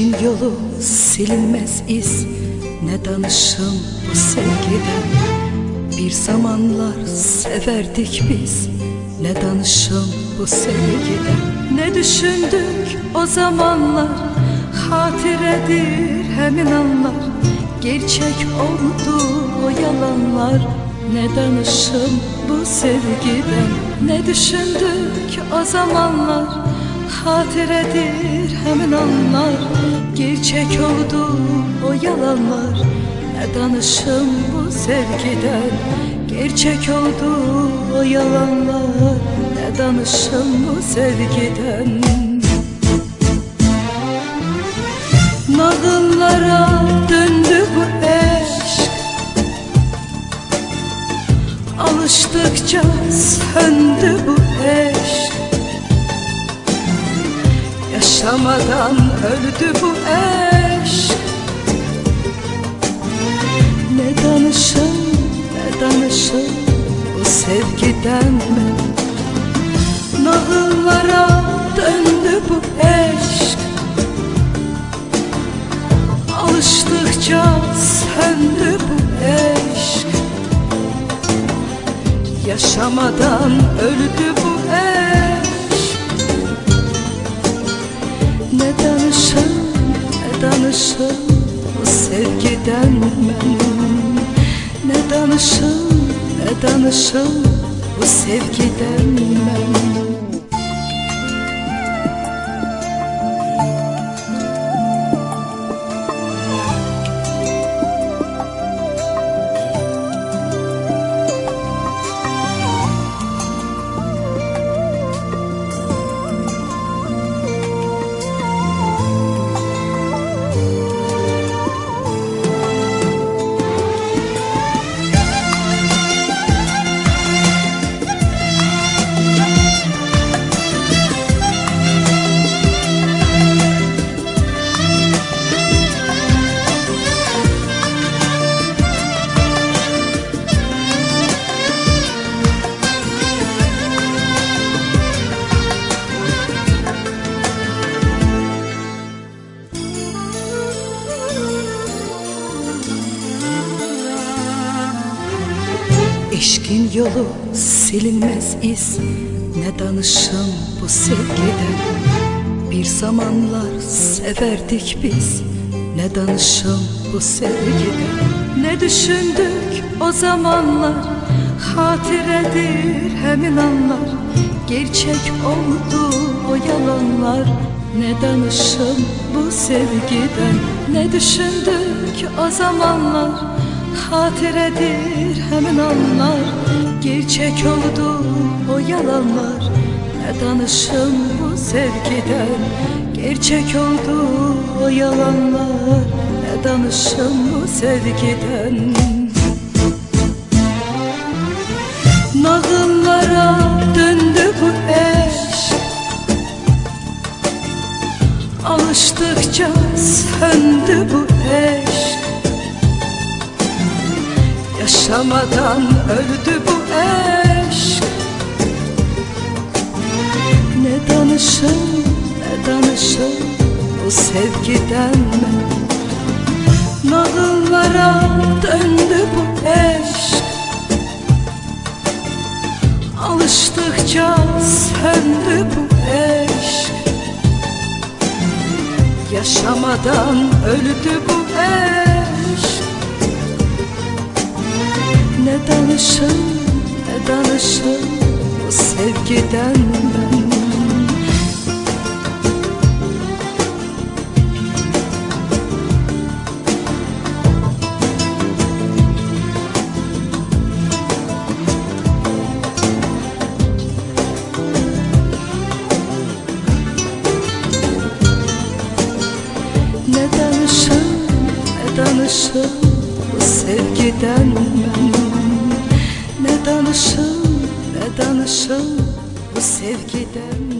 yolu silinmez iz. Ne danışım bu sevgiden Bir zamanlar severdik biz. Ne danışım bu sevgiden Ne düşündük o zamanlar? Hatiredir hemin anlar. Gerçek oldu o yalanlar. Ne danışım bu sevgiden Ne düşündük o zamanlar Hatiredir hemin anlar. Gerçek oldu o yalanlar. Ne danışım bu sevgiden? Gerçek oldu o yalanlar. Ne danışım bu sevgiden Yaşamadan öldü bu eşk. Ne danışım ne danışım bu sevgiden mi? Nağıllara döndü bu eşk. Alıştıkça söndü bu eşk. Yaşamadan öldü bu eşk bu sevgiden ben? Ne danışım ne danışım bu sevgiden ben Eşkin yolu silinmez iz. Ne danışım bu sevgiden Bir zamanlar severdik biz. Ne danışım bu sevgiden Ne düşündük o zamanlar? Hatiredir hemin anlar. Gerçek oldu o yalanlar. Ne danışım bu sevgiden Ne düşündük o zamanlar Hatiredir hemen anlar. Gerçek oldu o yalanlar. Ne danışım bu sevgiden? Gerçek oldu o yalanlar. Ne danışım bu sevgiden? Nağıllara döndü bu eşk Alıştıkça söndü bu eşk Yaşamadan öldü bu eşk. Ne danışım ne danışım bu sevgiden? Mi Nağıllara döndü bu eşk. Alıştıkça söndü bu eşk. Yaşamadan öldü bu eşk Ne danışım ne danışım bu sevgiden? Ben Ne danışım ne danışım bu sevgiden? ben Ne danışım ne danışım bu sevgiden